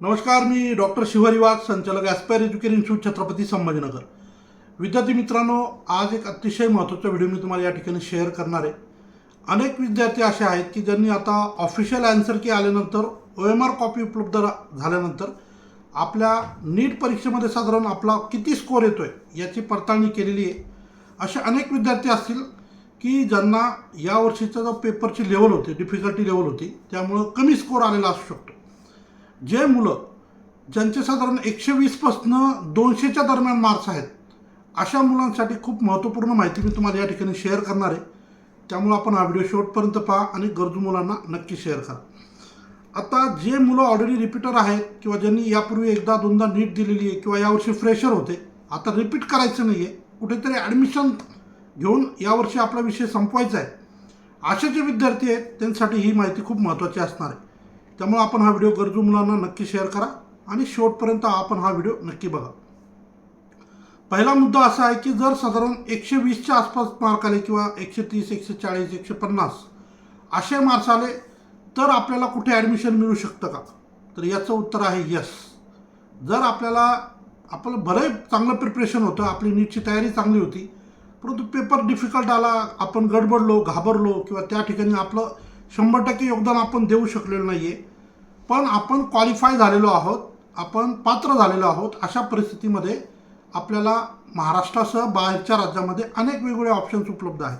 नमस्कार मी डॉक्टर शिवारी वाघ संचालक aspire education institute Chhatrapati Sambhajinagar. विद्यार्थी मित्रांनो आज एक अतिशय महत्त्वाचा व्हिडिओ मी तुम्हाला या ठिकाणी शेअर करणार आहे. अनेक विद्यार्थी असे आहेत की ज्यांनी आता ऑफिशियल आन्सर की आल्यानंतर ओ एम आर कॉपी उपलब्ध झाल्यानंतर आपल्या नीट परीक्षेमध्ये साधारण आपला किती स्कोअर येतो आहे याची पडताळणी केलेली आहे. असे अनेक विद्यार्थी असतील की ज्यांना या वर्षीचा जो पेपरची लेवल होती डिफिकल्टी लेवल होती त्यामुळं कमी स्कोअर आलेला असू शकतो. जे मुलं ज्यांचे साधारण एकशे वीसपासनं दोनशेच्या दरम्यान मार्क्स आहेत अशा मुलांसाठी खूप महत्त्वपूर्ण माहिती मी तुम्हाला या ठिकाणी शेअर करणार आहे. त्यामुळं आपण हा व्हिडिओ शेवटपर्यंत पहा आणि गरजू मुलांना नक्की शेअर करा. आता जे मुलं ऑलरेडी रिपीटर आहेत किंवा ज्यांनी यापूर्वी एकदा दोनदा नीट दिलेली आहे किंवा यावर्षी फ्रेशर होते आता रिपीट करायचं नाही आहे कुठेतरी ॲडमिशन घेऊन यावर्षी आपला विषय संपवायचा आहे. असे जे विद्यार्थी आहेत त्यांसाठी ही माहिती खूप महत्त्वाची असणार आहे. त्यामुळे आपण हा व्हिडिओ गरजू मुलांना नक्की शेअर करा आणि शेवटपर्यंत आपण हा व्हिडिओ नक्की बघा. पहिला मुद्दा असा आहे की जर साधारण एकशे वीसच्या आसपास मार्क आले किंवा एकशे तीस एकशे चाळीस एकशे पन्नास असे मार्क्स आले तर आपल्याला कुठे ॲडमिशन मिळू शकतं का? तर याचं उत्तर आहे यस जर आपल्याला आपलं बरं चांगलं प्रिपरेशन होतं आपली नीटची तयारी चांगली होती परंतु पेपर डिफिकल्ट आला आपण गडबडलो घाबरलो किंवा त्या ठिकाणी आपलं शंभर टक्के योगदान आपण देऊ शकलेलो नाही आहे पण आपण क्वालिफाय झालेलो आहोत. आपण पात्र झालेलो आहोत अशा परिस्थितीमध्ये आपल्याला महाराष्ट्रासह बाहेरच्या राज्यामध्ये अनेक वेगवेगळे ऑप्शन्स उपलब्ध आहेत.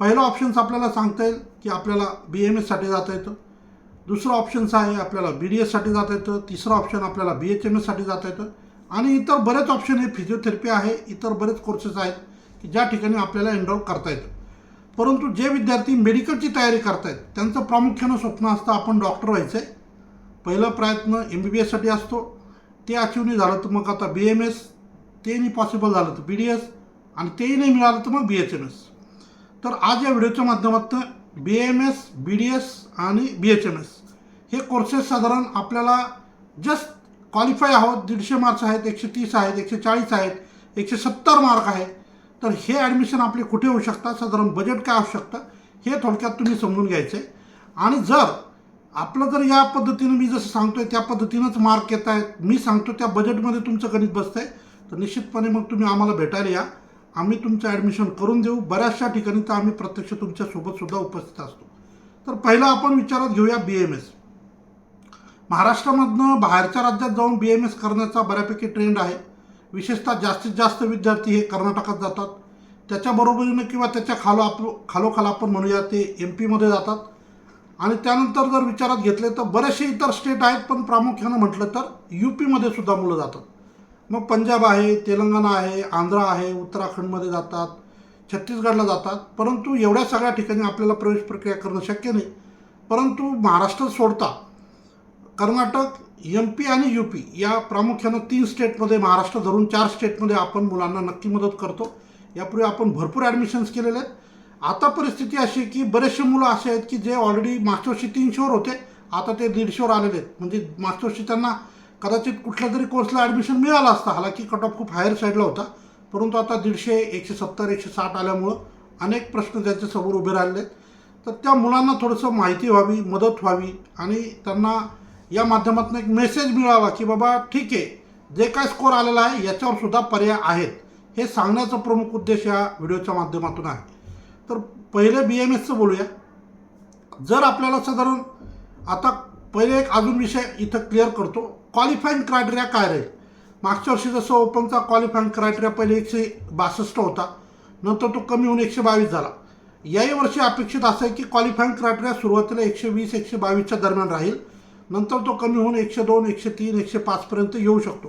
पहिलं ऑप्शन्स आपल्याला सांगता येईल की आपल्याला बी एम एससाठी जाता येतं. दुसरं ऑप्शन्स आहे आपल्याला बी डी एससाठी जाता येतं. तिसरं ऑप्शन आपल्याला बी एच एम एससाठी जाता येतं. आणि इतर बरेच ऑप्शन हे फिजिओथेरपी आहे. इतर बरेच कोर्सेस आहेत की ज्या ठिकाणी आपल्याला एनरोल करता येतं. परंतु जे विद्यार्थी मेडिकलची तयारी करतायत त्यांचं प्रामुख्यानं स्वप्न असतं आपण डॉक्टर व्हायचं आहे पहिला प्रयत्न एम बी बी एससाठी असतो. ते अचीव नाही झालं तर मग आता बी एम एस ते नाही पॉसिबल झालं तर बी डी एस आणि तेही नाही मिळालं तर मग बी एच एम एस तर आज या व्हिडिओच्या माध्यमातून B M S B D S आणि बी एच एम एस हे कोर्सेस साधारण आपल्याला जस्ट क्वालिफाय आहोत. दीडशे मार्क्स आहेत एकशे तीस आहेत एकशे चाळीस आहेत एकशे सत्तर मार्क आहे तर हे ॲडमिशन आपले कुठे होऊ शकतात? साधारण बजेट काय असू शकतं? हे थोडक्यात तुम्ही समजून घ्यायचं आहे आणि जर आपलं जर या पद्धतीनं मी जसं सांगतो आहे त्या पद्धतीनंच मार्क येत आहेत. मी सांगतो त्या बजेटमध्ये तुमचं गणित बसतं आहे तर निश्चितपणे मग तुम्ही आम्हाला भेटायला या. आम्ही तुमचं ॲडमिशन करून देऊ. बऱ्याचशा ठिकाणी तर आम्ही प्रत्यक्ष तुमच्यासोबतसुद्धा उपस्थित असतो. तर पहिला आपण विचारात घेऊया बी एम एस महाराष्ट्रामधनं बाहेरच्या राज्यात जाऊन बी एम एस करण्याचा बऱ्यापैकी ट्रेंड आहे. विशेषतः जास्तीत जास्त विद्यार्थी हे कर्नाटकात जातात. त्याच्याबरोबरीनं किंवा त्याच्या खालो आप खालोखाल आपण म्हणूया ते एम पीमध्ये जातात. आणि त्यानंतर जर विचारात घेतले तर बरेचसे इतर स्टेट आहेत पण प्रामुख्यानं म्हटलं तर यू पीमध्ये सुद्धा मुलं जातात. मग पंजाब आहे तेलंगणा आहे आंध्र आहे उत्तराखंडमध्ये जातात छत्तीसगडला जातात. परंतु एवढ्या सगळ्या ठिकाणी आपल्याला प्रवेश प्रक्रिया करणं शक्य नाही. परंतु महाराष्ट्र सोडता कर्नाटक एम पी आणि यू पी या प्रामुख्यानं तीन स्टेटमध्ये महाराष्ट्र धरून चार स्टेटमध्ये आपण मुलांना नक्की मदत करतो. यापूर्वी आपण भरपूर ॲडमिशन्स केलेले आहेत. आता परिस्थिती अशी की बरेचसे मुलं असे आहेत की जे ऑलरेडी मागच्या वर्षी तीनशेवर होते आता ते दीडशेवर आलेले आहेत. म्हणजे मागच्या वर्षी त्यांना कदाचित कुठल्या तरी कोर्सला ॲडमिशन मिळालं असतं. हालाकी कट ऑफ खूप हायर साईडला होता. परंतु आता दीडशे एकशे सत्तर एकशे साठ आल्यामुळं अनेक प्रश्न त्यांच्यासमोर उभे राहिले आहेत तर त्या मुलांना थोडंसं माहिती व्हावी मदत व्हावी आणि त्यांना या माध्यमातून एक मेसेज मिळावा की बाबा ठीक आहे जे काय स्कोअर आलेला आहे याच्यावर सुद्धा पर्याय आहेत. हे सांगण्याचा प्रमुख उद्देश या व्हिडिओच्या माध्यमातून आहे. तर पहिले बी एम एसचं बोलूया. जर आपल्याला साधारण आता पहिले एक अजून विषय इथं क्लिअर करतो. क्वालिफाईंग क्रायटेरिया काय राहील? मागच्या वर्षी जसं ओपनचा क्वालिफाईंग क्रायटेरिया पहिले एकशे बासष्ट होता. नंतर तो कमी होऊन एकशे बावीस झाला. याही वर्षी अपेक्षित असं आहे की क्वालिफाईंग क्रायटेरिया सुरुवातीला एकशे वीस एकशे बावीसच्या दरम्यान राहील. नंतर तो कमी होऊन एकशे दोन एकशे तीन एकशे पाचपर्यंत येऊ शकतो.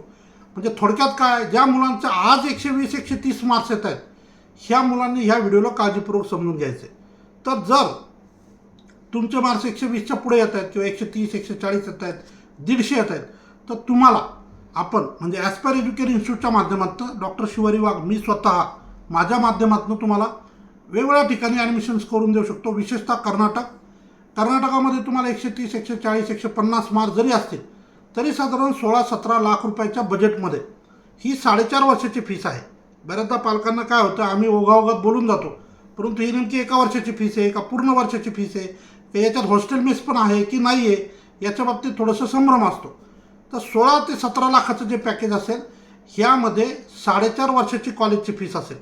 म्हणजे थोडक्यात काय ज्या मुलांचं आज एकशे वीस एकशे तीस मार्क्स येत आहेत ह्या मुलांनी ह्या व्हिडिओला काळजीपूर्वक समजून घ्यायचे तर जर तुमचे मार्क्स एकशे वीसच्या पुढे येत आहेत किंवा एकशे तीस एकशे चाळीस येत आहेत दीडशे येत आहेत तर तुम्हाला आपण म्हणजे ॲस्पायर एज्युकेशन इन्स्टिट्यूटच्या माध्यमातून डॉक्टर शिवारी वाघ मी स्वतः माझ्या माध्यमातून तुम्हाला वेगवेगळ्या ठिकाणी ॲडमिशन्स करून देऊ शकतो विशेषतः कर्नाटक कर्नाटकामध्ये तुम्हाला एकशे तीस एकशे चाळीस एकशे पन्नास मार्क जरी असतील तरी साधारण सोळा सतरा लाख रुपयाच्या बजेटमध्ये ही साडेचार वर्षाची फीस आहे. बऱ्याचदा पालकांना काय होतं आम्ही ओघाओघात बोलून जातो परंतु ही नेमकी एका वर्षाची फीस आहे का पूर्ण वर्षाची फीस आहे का याच्यात हॉस्टेल मेस पण आहे की नाही आहे याच्या बाबतीत थोडंसं संभ्रम असतो. तर सोळा ते सतरा लाखाचं जे पॅकेज असेल ह्यामध्ये साडेचार वर्षाची कॉलेजची फीस असेल.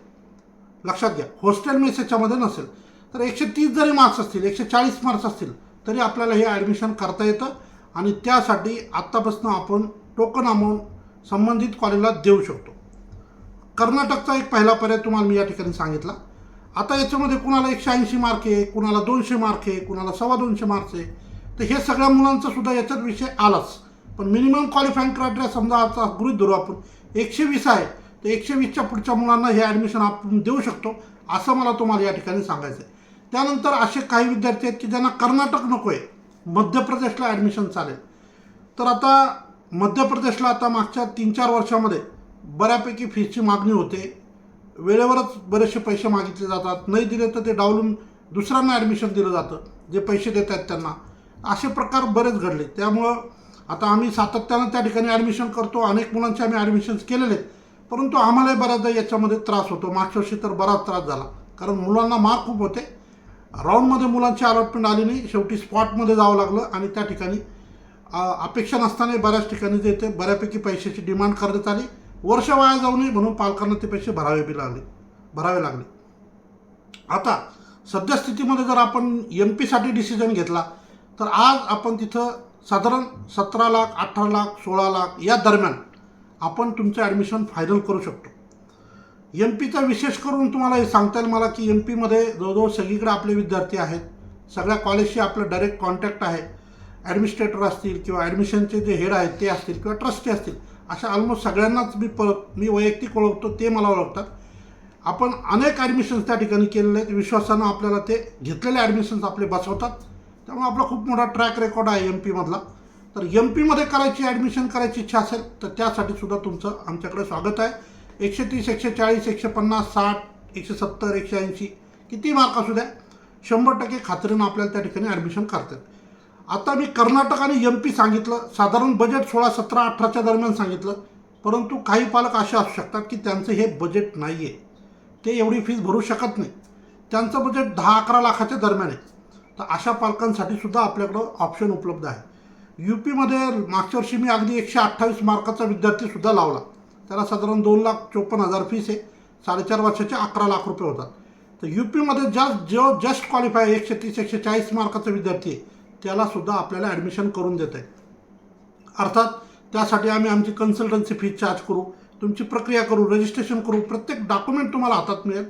लक्षात घ्या हॉस्टेल मेस याच्यामध्ये नसेल. तर एकशे तीस जरी मार्क्स असतील एकशे चाळीस मार्क्स असतील तरी आपल्याला हे ॲडमिशन करता येतं. आणि त्यासाठी आत्तापासून आपण टोकन अमाऊंट संबंधित कॉलेजला देऊ शकतो. कर्नाटकचा एक पहिला पर्याय तुम्हाला मी या ठिकाणी सांगितला. आता याच्यामध्ये कुणाला एकशे ऐंशी मार्क आहे कुणाला दोनशे मार्क आहे कुणाला सव्वा दोनशे मार्क्स आहे तर हे सगळ्या मुलांचा सुद्धा याच्यात विषय आलाच. पण मिनिमम क्वालिफाईंग क्रायटेरिया समजा आता गृहित धरू आपण एकशे वीस आहे तर एकशे वीसच्या पुढच्या मुलांना हे ॲडमिशन आपण देऊ शकतो असं मला तुम्हाला या ठिकाणी सांगायचं आहे त्यानंतर असे काही विद्यार्थी आहेत की ज्यांना कर्नाटक नको आहे मध्य प्रदेशला ॲडमिशन चालेल. तर आता मध्य प्रदेशला आता मागच्या तीन चार वर्षामध्ये बऱ्यापैकी फीसची मागणी होते. वेळेवरच बरेचसे पैसे मागितले जातात. नाही दिले तर ते डावलून दुसऱ्यांना ॲडमिशन दिलं जातं जे पैसे देत आहेत त्यांना. असे प्रकार बरेच घडले. त्यामुळं आता आम्ही सातत्यानं त्या ठिकाणी ॲडमिशन करतो. अनेक मुलांचे आम्ही ॲडमिशन्स केलेले आहेत. परंतु आम्हालाही बऱ्याचदा याच्यामध्ये त्रास होतो. मागच्या वर्षी तर बराच त्रास झाला. कारण मुलांना मार्क खूप होते. राऊंडमध्ये मुलांची अलॉटमेंट आली नाही. शेवटी स्पॉटमध्ये जावं लागलं आणि त्या ठिकाणी अपेक्षा नसताना बऱ्याच ठिकाणी जे ते बऱ्यापैकी पैशाची डिमांड करण्यात आली. वर्ष वाया जाऊ नये म्हणून पालकांना ते पैसे भरावे बी लागले भरावे लागले. आता सद्यस्थितीमध्ये जर आपण एम पीसाठी डिसिजन घेतला तर आज आपण तिथं साधारण सतरा लाख अठरा लाख सोळा लाख या दरम्यान आपण तुमचं ॲडमिशन फायनल करू शकतो. एम पीचा विशेष करून तुम्हाला हे सांगता येईल मला की एम पीमध्ये जवळजवळ सगळीकडे आपले विद्यार्थी आहेत. सगळ्या कॉलेजशी आपलं डायरेक्ट कॉन्टॅक्ट आहे. ॲडमिनिस्ट्रेटर असतील किंवा ॲडमिशनचे जे हेड आहेत ते असतील किंवा ट्रस्टी असतील अशा ऑलमोस्ट सगळ्यांनाच मी प मी वैयक्तिक ओळखतो ते मला ओळखतात. आपण अनेक ॲडमिशन्स त्या ठिकाणी केलेले आहेत. विश्वासानं आपल्याला ते घेतलेले ॲडमिशन्स आपले बसवतात. त्यामुळे आपला खूप मोठा ट्रॅक रेकॉर्ड आहे एम पीमधला. तर एम पीमध्ये करायची ॲडमिशन करायची इच्छा असेल तर त्यासाठी सुद्धा तुमचं आमच्याकडे स्वागत आहे. एकशे तीस एकशे चाळीस एकशे पन्नास साठ एकशे सत्तर एकशे ऐंशी किती मार्क असू द्या शंभर टक्के खात्रीनं आपल्याला त्या ठिकाणी ॲडमिशन करतात. आता मी कर्नाटक आणि एम पी सांगितलं साधारण बजेट सोळा सतरा अठराच्या दरम्यान सांगितलं परंतु काही पालक असे असू शकतात की त्यांचं हे बजेट नाही आहे ते एवढी फीज भरू शकत नाही. त्यांचं बजेट दहा अकरा लाखाच्या दरम्यान आहे. तर अशा पालकांसाठी सुद्धा आपल्याकडं ऑप्शन उपलब्ध आहे. यू पीमध्ये मागच्या वर्षी मी अगदी एकशे अठ्ठावीस मार्काचा विद्यार्थीसुद्धा लावला. त्याला साधारण दोन लाख चोपन्न हजार फीस आहे. साडेचार वर्षाचे अकरा लाख रुपये होतात. तर यू पीमध्ये जस्ट जो जस्ट क्वालिफाय एकशे तीस एकशे चाळीस मार्काचा विद्यार्थी आहे त्यालासुद्धा आपल्याला ॲडमिशन करून देत आहे. अर्थात त्यासाठी आम्ही आमची कन्सल्टन्सी फी चार्ज करू तुमची प्रक्रिया करू रजिस्ट्रेशन करू प्रत्येक डॉक्युमेंट तुम्हाला हातात मिळेल.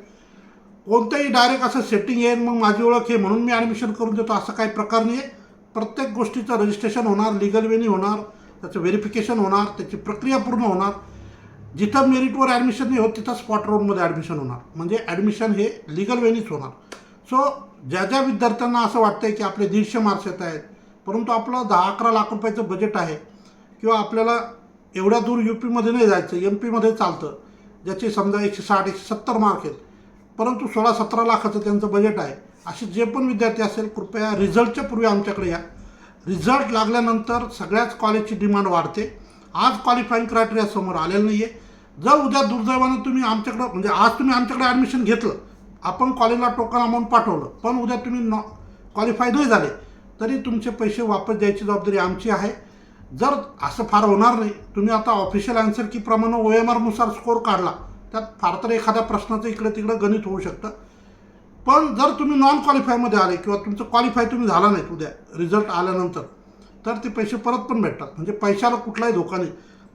कोणतंही डायरेक्ट असं सेटिंग येईल मग माझी ओळख आहे म्हणून मी ॲडमिशन करून देतो असं काही प्रकार नाही आहे प्रत्येक गोष्टीचं रजिस्ट्रेशन होणार लिगल वेनी होणार त्याचं व्हेरिफिकेशन होणार त्याची प्रक्रिया पूर्ण होणार. जिथं मेरिटवर ॲडमिशन नाही होत तिथं स्पॉट रोडमध्ये ॲडमिशन होणार. म्हणजे ॲडमिशन हे लिगल वेनीच होणार. सो ज्या ज्या विद्यार्थ्यांना असं वाटतं आहे की आपले दीडशे मार्क्स येत आहेत परंतु आपलं दहा अकरा लाख रुपयाचं बजेट आहे किंवा आपल्याला एवढ्या दूर यू पीमध्ये नाही जायचं एम पीमध्ये चालतं ज्याचे समजा एकशे साठ एकशे सत्तर मार्क आहेत परंतु सोळा सतरा लाखाचं त्यांचं बजेट आहे असे जे पण विद्यार्थी असेल कृपया रिझल्टच्या पूर्वी आमच्याकडे या. रिझल्ट लागल्यानंतर सगळ्याच कॉलेजची डिमांड वाढते. आज क्वालिफाईंग क्रायटेरिया समोर आलेलं नाही आहे जर उद्या दुर्दैवानं तुम्ही आमच्याकडं म्हणजे आज तुम्ही आमच्याकडे ॲडमिशन घेतलं. आपण कॉलेजला टोकन अमाऊंट पाठवलं. पण उद्या तुम्ही नॉ क्वालिफाय नाही झाले. तरी तुमचे पैसे वापस द्यायची जबाबदारी आमची आहे. जर असं फार होणार नाही तुम्ही आता ऑफिशियल आन्सर की प्रमाणे ओ एम आरनुसार स्कोअर काढला. त्यात फार तर एखाद्या प्रश्नाचं इकडे तिकडे गणित होऊ शकतं. पण जर तुम्ही नॉन क्वालिफायमध्ये आले किंवा तुमचं क्वालिफाय तुम्ही झाला नाही उद्या रिझल्ट आल्यानंतर तर ते पैसे परत पण भेटतात. म्हणजे पैशाला कुठलाही धोका नाही.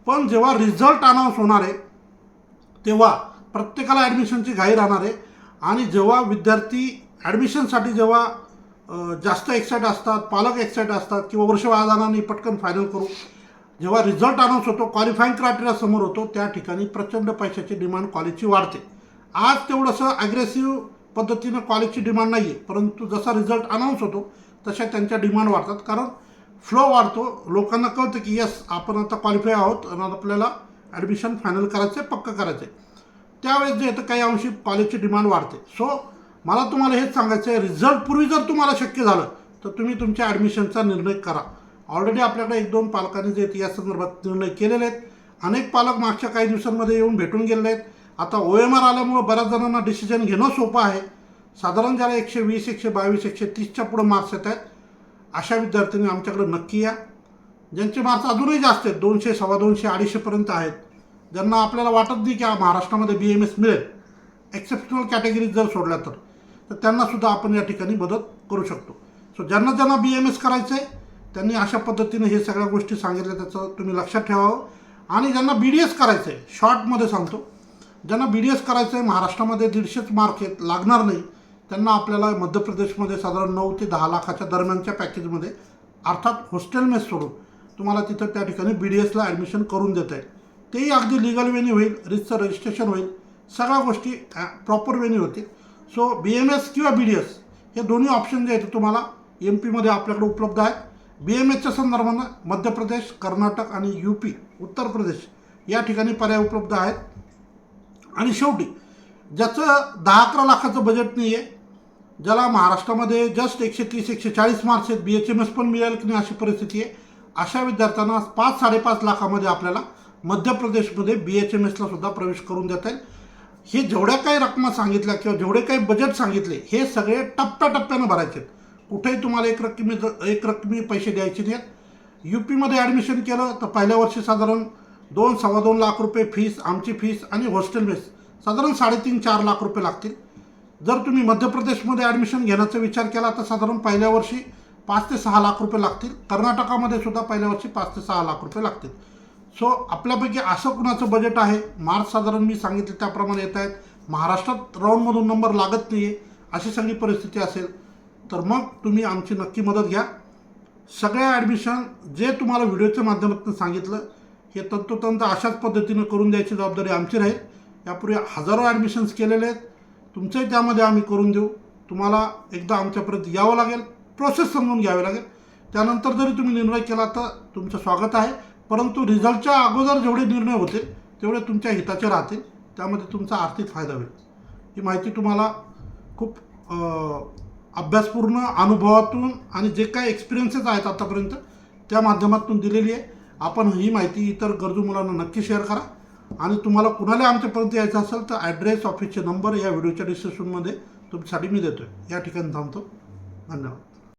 पण जेव्हा रिझल्ट अनाऊन्स होणार आहे तेव्हा प्रत्येकाला ॲडमिशनची घाई राहणार आहे. आणि जेव्हा विद्यार्थी ॲडमिशनसाठी जेव्हा जास्त एक्साईट असतात पालक एक्साईट असतात किंवा वर्ष वाया जाणार पटकन फायनल करू जेव्हा रिझल्ट अनाऊन्स होतो क्वालिफाईंग क्रायटेरिया समोर होतो त्या ठिकाणी प्रचंड पैशाची डिमांड कॉलेजची वाढते. आज तेवढंसं ॲग्रेसिव्ह पद्धतीनं कॉलेजची डिमांड नाही आहे परंतु जसा रिझल्ट अनाऊन्स होतो तशा त्यांच्या डिमांड वाढतात. कारण फ्लो वाढतो. लोकांना कळतं की येस आपण आता क्वालिफाय आहोत आणि आपल्याला ॲडमिशन फायनल करायचं आहे पक्क करायचं आहे त्यावेळेस जे येतं काही अंशी कॉलेजची डिमांड वाढते. सो मला तुम्हाला हेच सांगायचं आहे रिझल्ट पूर्वी जर तुम्हाला शक्य झालं तर तुम्ही तुमच्या ॲडमिशनचा निर्णय करा. ऑलरेडी आपल्याकडे एक दोन पालकांनी जे आहेत या संदर्भात निर्णय केलेले आहेत. अनेक पालक मागच्या काही दिवसांमध्ये येऊन भेटून गेलेले आहेत. आता ओ एम आर आल्यामुळं बऱ्याच जणांना डिसिजन घेणं सोपं आहे. साधारण ज्याला एकशे वीस एकशे बावीस एकशे तीसच्या पुढं मार्क्स येत आहेत अशा विद्यार्थ्यांनी आमच्याकडे नक्की या. ज्यांचे मार्क्स अजूनही जास्त आहेत दोनशे सव्वा दोनशे अडीचशेपर्यंत आहेत. ज्यांना आपल्याला वाटत नाही की हा महाराष्ट्रामध्ये बी एम एस मिळेल एक्सेप्शनल कॅटेगरीज जर सोडल्या तर तर त्यांनासुद्धा आपण या ठिकाणी मदत करू शकतो. सो ज्यांना ज्यांना बी एम एस करायचं आहे त्यांनी अशा पद्धतीने हे सगळ्या गोष्टी सांगितल्या त्याचं तुम्ही लक्षात ठेवावं आणि ज्यांना बी डी एस करायचं आहे शॉर्टमध्ये सांगतो ज्यांना बी डी एस करायचं आहे महाराष्ट्रामध्ये दीडशेच मार्क आहेत लागणार नाही त्यांना आपल्याला मध्य प्रदेशमध्ये साधारण नऊ ते दहा लाखाच्या दरम्यानच्या पॅकेजमध्ये अर्थात हॉस्टेल मेस सोडून तुम्हाला तिथं त्या ठिकाणी बी डी एसला ॲडमिशन करून देता आहे तेही अगदी लिगल वेन्यू होईल रितचं रजिस्ट्रेशन होईल सगळ्या गोष्टी प्रॉपर वेन्यू होतील. सो बी एम एस किंवा बी डी एस हे दोन्ही ऑप्शन जे आहेत ते तुम्हाला एम पीमध्ये आपल्याकडे उपलब्ध आहेत. बी एम एसच्या संदर्भानं मध्य प्रदेश कर्नाटक आणि यू पी उत्तर प्रदेश या ठिकाणी पर्याय उपलब्ध आहेत. आणि शेवटी ज्याचं दहा अकरा लाखाचं बजेट नाही आहे ज्याला महाराष्ट्रामध्ये जस्ट एकशे तीस एकशे चाळीस मार्क्स आहेत बी एच एम एस पण मिळेल की नाही अशी परिस्थिती आहे अशा विद्यार्थ्यांना पाच साडेपाच लाखामध्ये आपल्याला मध्य प्रदेशमध्ये बी एच एम एसला सुद्धा प्रवेश करून देता येईल. हे जेवढ्या काही रकमा सांगितल्या किंवा जेवढे काही बजेट सांगितले हे सगळे टप्प्याटप्प्यानं भरायचे आहेत. कुठेही तुम्हाला एक रकमी एक रकमी पैसे द्यायचे नाहीत. यू पीमध्ये ॲडमिशन केलं तर पहिल्या वर्षी साधारण दोन सव्वा दोन लाख रुपये फीस आमची फीस आणि हॉस्टेल मेस साधारण साडेतीन चार लाख रुपये लागतील. जर तुम्ही मध्य प्रदेशमध्ये ॲडमिशन घेण्याचा विचार केला तर साधारण पहिल्या वर्षी पाच ते सहा लाख रुपये लागतील. कर्नाटकामध्ये सुद्धा पहिल्या वर्षी पाच ते सहा लाख रुपये लागतील. सो आपल्यापैकी असं कुणाचं बजेट आहे? मार्च साधारण मी सांगितलं त्याप्रमाणे येत आहेत. महाराष्ट्रात राऊंडमधून नंबर लागत नाही आहे अशी सगळी परिस्थिती असेल. तर मग तुम्ही आमची नक्की मदत घ्या. सगळ्या ॲडमिशन जे तुम्हाला व्हिडिओच्या माध्यमातून सांगितलं हे तंतोतंत अशाच पद्धतीनं करून द्यायची जबाबदारी आमची राहील. यापूर्वी हजारो ॲडमिशन्स केलेले आहेत. तुमचंही त्यामध्ये आम्ही करून देऊ. तुम्हाला एकदा आमच्यापर्यंत यावं लागेल. प्रोसेस समजून घ्यावी लागेल. त्यानंतर जरी तुम्ही निर्णय केला तर तुमचं स्वागत आहे. परंतु रिझल्टच्या अगोदर जेवढे निर्णय होते तेवढे तुमच्या हिताचे राहतील त्यामध्ये तुमचा आर्थिक फायदा होईल. ही माहिती तुम्हाला खूप अभ्यासपूर्ण अनुभवातून आणि जे काही एक्सपिरियन्सेस आहेत आतापर्यंत त्या माध्यमातून दिलेली आहे. आपण ही माहिती इतर गरजू मुलांना नक्की शेअर करा. आणि तुम्हाला कुणाला आमच्यापर्यंत यायचं असेल तर ॲड्रेस ऑफिसचे नंबर या व्हिडिओच्या डिस्क्रिप्शनमध्ये तुमच्यासाठी मी देतो आहे या ठिकाणी थांबतो. धन्यवाद.